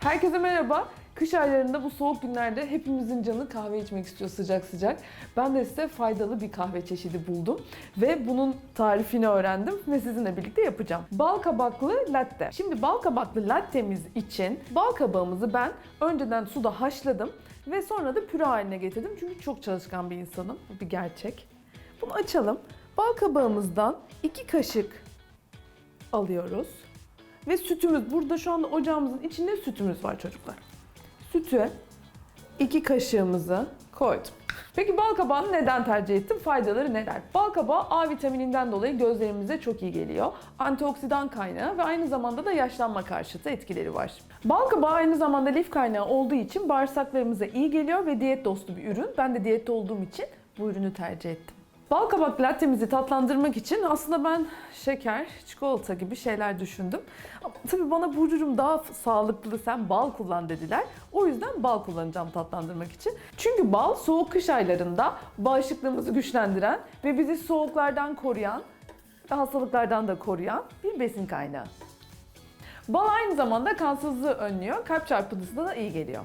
Herkese merhaba. Kış aylarında bu soğuk günlerde hepimizin canı kahve içmek istiyor sıcak sıcak. Ben de size faydalı bir kahve çeşidi buldum ve bunun tarifini öğrendim ve sizinle birlikte yapacağım. Bal kabaklı latte. Şimdi bal kabaklı lattemiz için bal kabağımızı ben önceden suda haşladım ve sonra da püre haline getirdim. Çünkü çok çalışkan bir insanım. Bu bir gerçek. Bunu açalım. Bal kabağımızdan 2 kaşık alıyoruz. Ve sütümüz, burada şu anda ocağımızın içinde sütümüz var çocuklar. Sütü iki kaşığımızı koydum. Peki bal kabağını neden tercih ettim? Faydaları neler? Bal kabağı A vitamininden dolayı gözlerimize çok iyi geliyor. Antioksidan kaynağı ve aynı zamanda da yaşlanma karşıtı etkileri var. Bal kabağı aynı zamanda lif kaynağı olduğu için bağırsaklarımıza iyi geliyor ve diyet dostu bir ürün. Ben de diyette olduğum için bu ürünü tercih ettim. Bal kabak lattemizi tatlandırmak için aslında ben şeker, çikolata gibi şeyler düşündüm. Tabii bana Burcu'cum daha sağlıklı sen bal kullan dediler. O yüzden bal kullanacağım tatlandırmak için. Çünkü bal soğuk kış aylarında bağışıklığımızı güçlendiren ve bizi soğuklardan koruyan ve hastalıklardan da koruyan bir besin kaynağı. Bal aynı zamanda kansızlığı önlüyor, kalp çarpıntısına da iyi geliyor.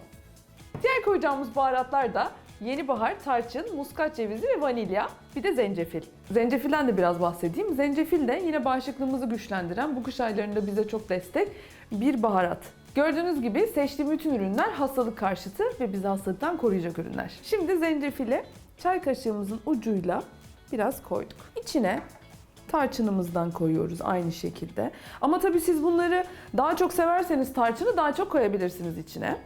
Diğer koyacağımız baharatlar da yeni bahar, tarçın, muskat cevizi ve vanilya. Bir de zencefil. Zencefilden de biraz bahsedeyim. Zencefil de yine bağışıklığımızı güçlendiren, bu kış aylarında bize çok destek bir baharat. Gördüğünüz gibi seçtiğim bütün ürünler hastalık karşıtı ve bizi hastalıktan koruyacak ürünler. Şimdi zencefili çay kaşığımızın ucuyla biraz koyduk. İçine tarçınımızdan koyuyoruz aynı şekilde. Ama tabii siz bunları daha çok severseniz tarçını daha çok koyabilirsiniz içine.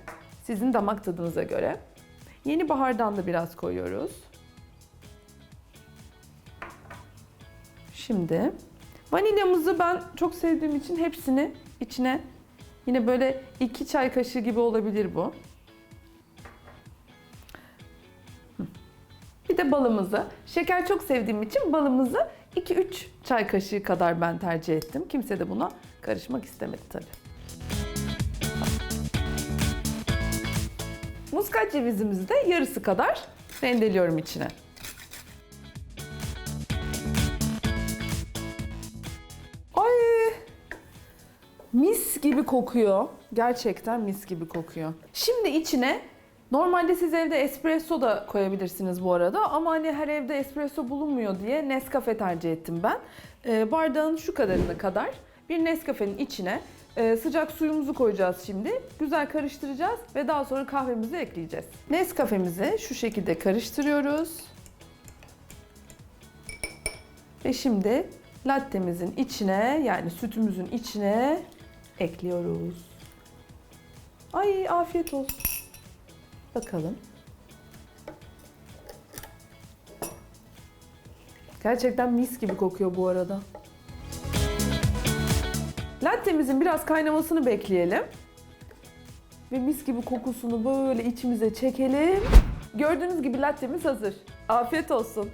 Sizin damak tadınıza göre. Yeni bahardan da biraz koyuyoruz. Şimdi vanilyamızı ben çok sevdiğim için hepsini içine yine böyle iki çay kaşığı gibi olabilir bu. Bir de balımızı. Şeker çok sevdiğim için balımızı 2-3 çay kaşığı kadar ben tercih ettim. Kimse de buna karışmak istemedi tabii. Muskat cevizimizi de yarısı kadar rendeliyorum içine. Ay! Mis gibi kokuyor. Gerçekten mis gibi kokuyor. Şimdi içine normalde siz evde espresso da koyabilirsiniz bu arada ama hani her evde espresso bulunmuyor diye Nescafe tercih ettim ben. Ee, bardağın şu kadarına kadar bir Nescafe'nin içine e, sıcak suyumuzu koyacağız şimdi. Güzel karıştıracağız ve daha sonra kahvemizi ekleyeceğiz. Nescafe'mizi şu şekilde karıştırıyoruz. Ve şimdi lattemizin içine yani sütümüzün içine ekliyoruz. Ay afiyet olsun. Bakalım. Gerçekten mis gibi kokuyor bu arada. Lattemizin biraz kaynamasını bekleyelim. Ve mis gibi kokusunu böyle içimize çekelim. Gördüğünüz gibi lattemiz hazır. Afiyet olsun.